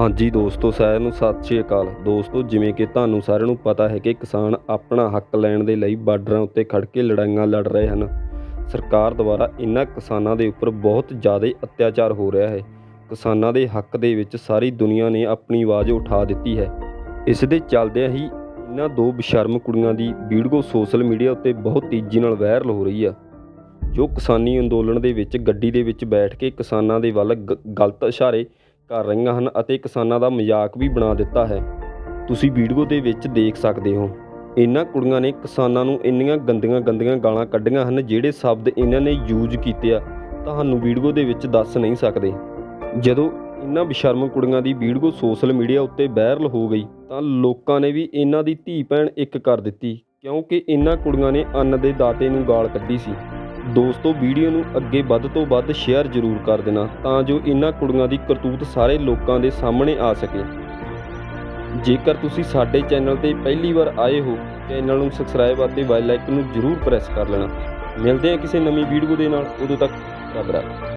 ਹਾਂਜੀ ਦੋਸਤੋ, ਸਾਰਿਆਂ ਨੂੰ ਸਤਿ ਸ਼੍ਰੀ ਅਕਾਲ। ਦੋਸਤੋ, ਜਿਵੇਂ ਕਿ ਤੁਹਾਨੂੰ ਸਾਰਿਆਂ ਨੂੰ ਪਤਾ ਹੈ ਕਿ ਕਿਸਾਨ ਆਪਣਾ ਹੱਕ ਲੈਣ ਦੇ ਲਈ ਬਾਰਡਰਾਂ ਉੱਤੇ ਖੜ੍ਹ ਕੇ ਲੜਾਈਆਂ ਲੜ ਰਹੇ ਹਨ। ਸਰਕਾਰ ਦੁਆਰਾ ਇਨ੍ਹਾਂ ਕਿਸਾਨਾਂ ਦੇ ਉੱਪਰ ਬਹੁਤ ਜ਼ਿਆਦਾ ਅਤਿਆਚਾਰ ਹੋ ਰਿਹਾ ਹੈ। ਕਿਸਾਨਾਂ ਦੇ ਹੱਕ ਦੇ ਵਿੱਚ ਸਾਰੀ ਦੁਨੀਆ ਨੇ ਆਪਣੀ ਆਵਾਜ਼ ਉਠਾ ਦਿੱਤੀ ਹੈ। ਇਸ ਦੇ ਚੱਲਦਿਆਂ ਹੀ ਇਨ੍ਹਾਂ ਦੋ ਬਸ਼ਰਮ ਕੁੜੀਆਂ ਦੀ ਵੀਡੀਓ ਸੋਸ਼ਲ ਮੀਡੀਆ ਉੱਤੇ ਬਹੁਤ ਤੇਜ਼ੀ ਨਾਲ ਵਾਇਰਲ ਹੋ ਰਹੀ ਆ। ਜੋ ਕਿਸਾਨੀ ਅੰਦੋਲਨ ਦੇ ਵਿੱਚ ਗੱਡੀ ਦੇ ਵਿੱਚ ਬੈਠ ਕੇ ਕਿਸਾਨਾਂ ਦੇ ਵੱਲ ਗ- ਗਲਤ ਇਸ਼ਾਰੇ ਕਰ ਰਹੀਆਂ ਹਨ ਅਤੇ ਕਿਸਾਨਾਂ ਦਾ ਮਜ਼ਾਕ ਵੀ ਬਣਾ ਦਿੱਤਾ ਹੈ। ਤੁਸੀਂ ਵੀਡੀਓ ਦੇ ਵਿੱਚ ਦੇਖ ਸਕਦੇ ਹੋ ਇਹਨਾਂ ਕੁੜੀਆਂ ਨੇ ਕਿਸਾਨਾਂ ਨੂੰ ਇੰਨੀਆਂ ਗੰਦੀਆਂ ਗੰਦੀਆਂ ਗਾਲਾਂ ਕੱਢੀਆਂ ਹਨ ਜਿਹੜੇ ਸ਼ਬਦ ਇਹਨਾਂ ਨੇ ਯੂਜ਼ ਕੀਤੇ ਆ। ਤੁਹਾਨੂੰ ਵੀਡੀਓ ਦੇ ਵਿੱਚ ਦੱਸ ਨਹੀਂ ਸਕਦੇ। ਜਦੋਂ ਇਹਨਾਂ ਬੇਸ਼ਰਮ ਕੁੜੀਆਂ ਦੀ ਵੀਡੀਓ ਸੋਸ਼ਲ ਮੀਡੀਆ ਉੱਤੇ ਵਾਇਰਲ ਹੋ ਗਈ, ਤਾਂ ਲੋਕਾਂ ਨੇ ਵੀ ਇਹਨਾਂ ਦੀ ਧੀ ਭੈਣ ਇੱਕ ਕਰ ਦਿੱਤੀ, ਕਿਉਂਕਿ ਇਹਨਾਂ ਕੁੜੀਆਂ ਨੇ ਅੰਨ ਦੇ ਦਾਤੇ ਨੂੰ ਗਾਲ ਕੱਢੀ ਸੀ। ਦੋਸਤੋ, ਵੀਡੀਓ ਨੂੰ ਅੱਗੇ ਵੱਧ ਤੋਂ ਵੱਧ ਸ਼ੇਅਰ ਜ਼ਰੂਰ ਕਰ ਦੇਣਾ ਤਾਂ ਜੋ ਇਹਨਾਂ ਕੁੜੀਆਂ ਦੀ ਕਰਤੂਤ ਸਾਰੇ ਲੋਕਾਂ ਦੇ ਸਾਹਮਣੇ ਆ ਸਕੇ। ਜੇਕਰ ਤੁਸੀਂ ਸਾਡੇ ਚੈਨਲ ਤੇ ਪਹਿਲੀ ਵਾਰ ਆਏ ਹੋ, ਚੈਨਲ ਨੂੰ ਸਬਸਕ੍ਰਾਈਬ ਅਤੇ ਬੈਲ ਆਈਕਨ ਨੂੰ ਜ਼ਰੂਰ ਪ੍ਰੈਸ ਕਰ ਲੈਣਾ। ਮਿਲਦੇ ਹਾਂ ਕਿਸੇ ਨਵੀਂ ਵੀਡੀਓ ਦੇ ਨਾਲ। ਉਦੋਂ ਤੱਕ ਰੱਬ ਰਾਖਾ।